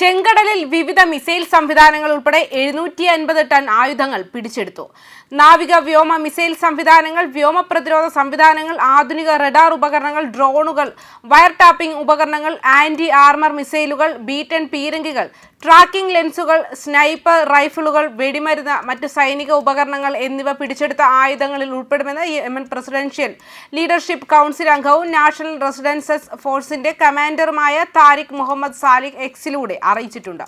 ചെങ്കടലിൽ വിവിധ മിസൈൽ സംവിധാനങ്ങൾ ഉൾപ്പെടെ എഴുന്നൂറ്റി അൻപത് ടൺ ആയുധങ്ങൾ പിടിച്ചെടുത്തു. നാവിക വ്യോമ മിസൈൽ സംവിധാനങ്ങൾ വ്യോമ പ്രതിരോധ സംവിധാനങ്ങൾ ആധുനിക റഡാർ ഉപകരണങ്ങൾ ഡ്രോണുകൾ വയർ ടാപ്പിംഗ് ഉപകരണങ്ങൾ ആന്റി ആർമർ മിസൈലുകൾ ബീറ്റൻ പീരങ്കികൾ ട്രാക്കിംഗ് ലെൻസുകൾ സ്നൈപ്പർ റൈഫിളുകൾ വെടിമരുന്ന് മറ്റ് സൈനിക ഉപകരണങ്ങൾ എന്നിവ പിടിച്ചെടുത്ത ആയുധങ്ങളിൽ ഉൾപ്പെടുമെന്ന് യമൻ പ്രസിഡൻഷ്യൽ ലീഡർഷിപ്പ് കൗൺസിൽ അംഗവും നാഷണൽ റെസിഡൻസസ് ഫോഴ്സിന്റെ കമാൻഡറുമായ താരിഖ് മുഹമ്മദ് സാലിഖ് എക്സിലൂടെ അറിയിച്ചിട്ടുണ്ട്.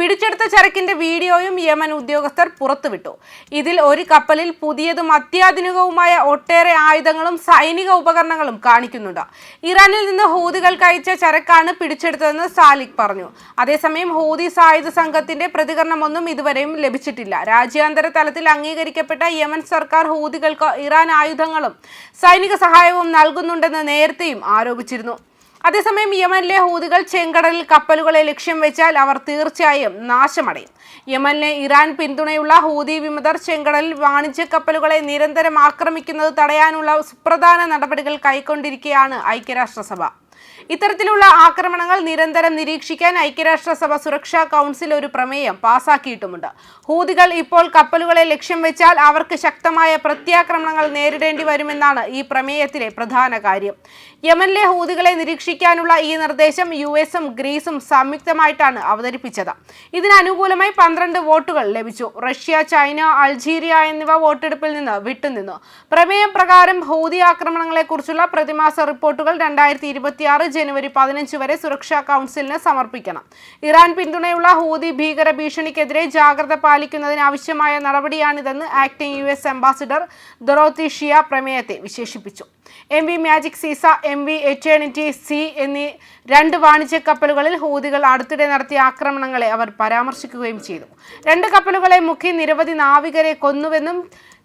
പിടിച്ചെടുത്ത ചരക്കിന്റെ വീഡിയോയും യമൻ ഉദ്യോഗസ്ഥർ പുറത്തുവിട്ടു. ഇതിൽ ഒരു കപ്പലിൽ പുതിയതും അത്യാധുനികവുമായ ഒട്ടേറെ ആയുധങ്ങളും സൈനിക ഉപകരണങ്ങളും കാണിക്കുന്നുണ്ട്. ഇറാനിൽ നിന്ന് ഹൂതികൾക്ക് അയച്ച ചരക്കാണ് പിടിച്ചെടുത്തതെന്ന് സാലിഖ് പറഞ്ഞു. അതേസമയം ഹൂതി സായുധ സംഘത്തിന്റെ പ്രതികരണമൊന്നും ഇതുവരെയും ലഭിച്ചിട്ടില്ല. രാജ്യാന്തര തലത്തിൽ അംഗീകരിക്കപ്പെട്ട യമൻ സർക്കാർ ഹൂതികൾക്ക് ഇറാൻ ആയുധങ്ങളും സൈനിക സഹായവും നൽകുന്നുണ്ടെന്ന് നേരത്തെയും ആരോപിച്ചിരുന്നു. അതേസമയം യമനിലെ ഹൂതികൾ ചെങ്കടലിൽ കപ്പലുകളെ ലക്ഷ്യം വെച്ചാൽ അവർ തീർച്ചയായും നാശമടയും. യമനിലെ ഇറാൻ പിന്തുണയുള്ള ഹൂതി വിമതർ ചെങ്കടലിൽ വാണിജ്യ കപ്പലുകളെ നിരന്തരം ആക്രമിക്കുന്നത് തടയാനുള്ള സുപ്രധാന നടപടികൾ കൈക്കൊണ്ടിരിക്കുകയാണ് ഐക്യരാഷ്ട്രസഭ. ഇത്തരത്തിലുള്ള ആക്രമണങ്ങൾ നിരന്തരം നിരീക്ഷിക്കാൻ ഐക്യരാഷ്ട്രസഭ സുരക്ഷാ കൗൺസിൽ ഒരു പ്രമേയം പാസാക്കിയിട്ടുമുണ്ട്. ഹൂതികൾ ഇപ്പോൾ കപ്പലുകളെ ലക്ഷ്യം വെച്ചാൽ അവർക്ക് ശക്തമായ പ്രത്യാക്രമണങ്ങൾ നേരിടേണ്ടി വരുമെന്നാണ് ഈ പ്രമേയത്തിലെ പ്രധാന കാര്യം. യമനിലെ ഹൂതികളെ നിരീക്ഷിക്കാനുള്ള ഈ നിർദ്ദേശം യു എസും ഗ്രീസും സംയുക്തമായിട്ടാണ് അവതരിപ്പിച്ചത്. ഇതിനനുകൂലമായി പന്ത്രണ്ട് വോട്ടുകൾ ലഭിച്ചു. റഷ്യ ചൈന അൾജീരിയ എന്നിവ വോട്ടെടുപ്പിൽ നിന്ന് വിട്ടുനിന്നു. പ്രമേയം പ്രകാരം ഹൂതി ആക്രമണങ്ങളെക്കുറിച്ചുള്ള പ്രതിമാസ റിപ്പോർട്ടുകൾ രണ്ടായിരത്തി ഇരുപത്തിയാറ് ജനുവരി പതിനഞ്ച് വരെ സുരക്ഷാ കൗൺസിലിന് സമർപ്പിക്കണം. ഇറാൻ പിന്തുണയുള്ള ഹൂതി ഭീകര ഭീഷണിക്കെതിരെ ജാഗ്രത പാലിക്കുന്നതിന് ആവശ്യമായ നടപടിയാണിതെന്ന് acting U S ambassador Dorothy Shea പ്രമേയത്തെ വിശേഷിപ്പിച്ചു. M V magic seas M V eternity C എന്നീ രണ്ട് വാണിജ്യ കപ്പലുകളിൽ ഹൂതികൾ അടുത്തിടെ നടത്തിയ ആക്രമണങ്ങളെ അവർ പരാമർശിക്കുകയും ചെയ്തു. രണ്ട് കപ്പലുകളെ മുഖ്യ നിരവധി നാവികരെ കൊന്നുവെന്നും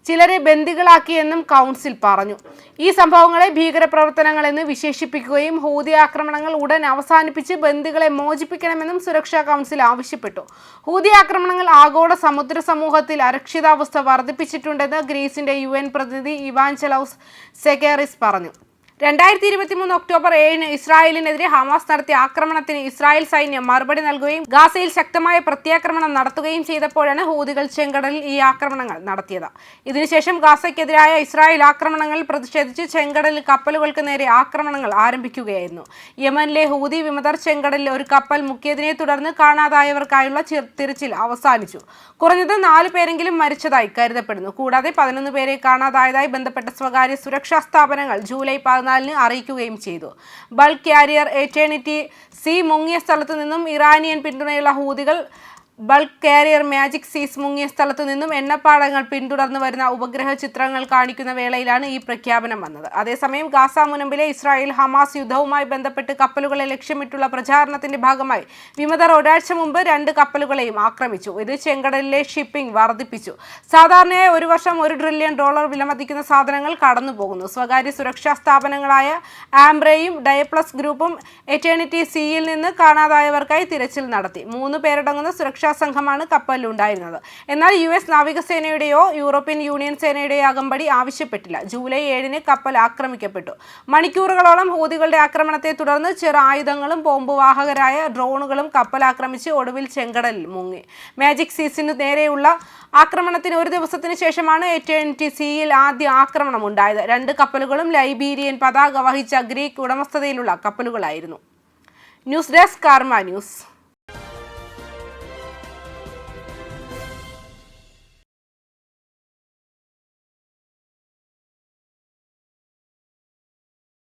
ചിലരെ ബന്ദികളാക്കിയെന്നും കൗൺസിൽ പറഞ്ഞു. ഈ സംഭവങ്ങളെ ഭീകരപ്രവർത്തനങ്ങളെന്ന് വിശേഷിപ്പിക്കുകയും ഹൂതി ആക്രമണങ്ങൾ ഉടൻ അവസാനിപ്പിച്ച് ബന്ദികളെ മോചിപ്പിക്കണമെന്നും സുരക്ഷാ കൗൺസിൽ ആവശ്യപ്പെട്ടു. ഹൂതി ആക്രമണങ്ങൾ ആഗോള സമുദ്ര സമൂഹത്തിൽ അരക്ഷിതാവസ്ഥ വർദ്ധിപ്പിച്ചിട്ടുണ്ടെന്ന് ഗ്രീസിന്റെ യു പ്രതിനിധി ഇവാഞ്ചലൌസ് സെക്കേറിസ് പറഞ്ഞു. രണ്ടായിരത്തി ഇരുപത്തി മൂന്ന് ഒക്ടോബർ ഏഴിന് ഇസ്രായേലിനെതിരെ ഹമാസ് നടത്തിയ ആക്രമണത്തിന് ഇസ്രായേൽ സൈന്യം മറുപടി നൽകുകയും ഗാസയിൽ ശക്തമായ പ്രത്യാക്രമണം നടത്തുകയും ചെയ്തപ്പോഴാണ് ഹൂതികൾ ചെങ്കടലിൽ ഈ ആക്രമണങ്ങൾ നടത്തിയത്. ഇതിനുശേഷം ഗാസയ്ക്കെതിരായ ഇസ്രായേൽ ആക്രമണങ്ങളിൽ പ്രതിഷേധിച്ച് ചെങ്കടലിൽ കപ്പലുകൾക്ക് നേരെ ആക്രമണങ്ങൾ ആരംഭിക്കുകയായിരുന്നു. യമനിലെ ഹൂതി വിമതർ ചെങ്കടലിൽ ഒരു കപ്പൽ മുക്കിയതിനെ തുടർന്ന് കാണാതായവർക്കായുള്ള തിരച്ചിൽ അവസാനിച്ചു. കുറഞ്ഞത് നാല് പേരെങ്കിലും മരിച്ചതായി കരുതപ്പെടുന്നു. കൂടാതെ പതിനൊന്ന് പേരെ കാണാതായതായി ബന്ധപ്പെട്ട സ്വകാര്യ സുരക്ഷാ സ്ഥാപനങ്ങൾ ജൂലൈ പതിനാലിന് അറിയിക്കുകയും ചെയ്തു. ബൾക്ക് കാരിയർ എറ്റേണിറ്റി സി മുങ്ങിയ സ്ഥലത്തു നിന്നും ഇറാനിയൻ പിന്തുണയുള്ള ഹൂതികൾ ബൾക്ക് കാരിയർ മാജിക് സീസ് മുങ്ങിയ സ്ഥലത്തു നിന്നും എണ്ണപ്പാടങ്ങൾ പിന്തുടർന്ന് വരുന്ന ഉപഗ്രഹ ചിത്രങ്ങൾ കാണിക്കുന്ന വേളയിലാണ് ഈ പ്രഖ്യാപനം വന്നത്. അതേസമയം ഗാസ മുനമ്പിലെ ഇസ്രായേൽ ഹമാസ് യുദ്ധവുമായി ബന്ധപ്പെട്ട് കപ്പലുകളെ ലക്ഷ്യമിട്ടുള്ള പ്രചാരണത്തിന്റെ ഭാഗമായി വിമതർ ഒരാഴ്ച മുമ്പ് രണ്ട് കപ്പലുകളെയും ആക്രമിച്ചു. ഇത് ചെങ്കടലിലെ ഷിപ്പിംഗ് വർദ്ധിപ്പിച്ചു. സാധാരണയായി ഒരു വർഷം ഒരു ട്രില്യൺ ഡോളർ വിലമതിക്കുന്ന സാധനങ്ങൾ കടന്നുപോകുന്നു. സ്വകാര്യ സുരക്ഷാ സ്ഥാപനങ്ങളായ ആംബ്രയും ഡയപ്ലസ് ഗ്രൂപ്പും എറ്റേണിറ്റി സിയിൽ നിന്ന് കാണാതായവർക്കായി തിരച്ചിൽ നടത്തി. മൂന്ന് പേരടങ്ങുന്ന സുരക്ഷാ സംഘമാണ് കപ്പലിലുണ്ടായിരുന്നത്. എന്നാൽ യു എസ് നാവികസേനയുടെയോ യൂറോപ്യൻ യൂണിയൻ സേനയുടെയോ അകമ്പടി ആവശ്യപ്പെട്ടില്ല. ജൂലൈ ഏഴിന് കപ്പൽ ആക്രമിക്കപ്പെട്ടു. മണിക്കൂറുകളോളം ഹൂതികളുടെ ആക്രമണത്തെ തുടർന്ന് ചെറു ആയുധങ്ങളും ബോംബ് വാഹകരായ ഡ്രോണുകളും കപ്പൽ ആക്രമിച്ച് ഒടുവിൽ ചെങ്കടലിൽ മുങ്ങി. മാജിക് സീസിന് നേരെയുള്ള ആക്രമണത്തിന് ഒരു ദിവസത്തിന് ശേഷമാണ് എറ്റേണിറ്റി സിയിൽ ആദ്യ ആക്രമണം ഉണ്ടായത്. രണ്ട് കപ്പലുകളും ലൈബീരിയൻ പതാക വഹിച്ച ഗ്രീക്ക് ഉടമസ്ഥതയിലുള്ള കപ്പലുകളായിരുന്നു. News desk Karma news.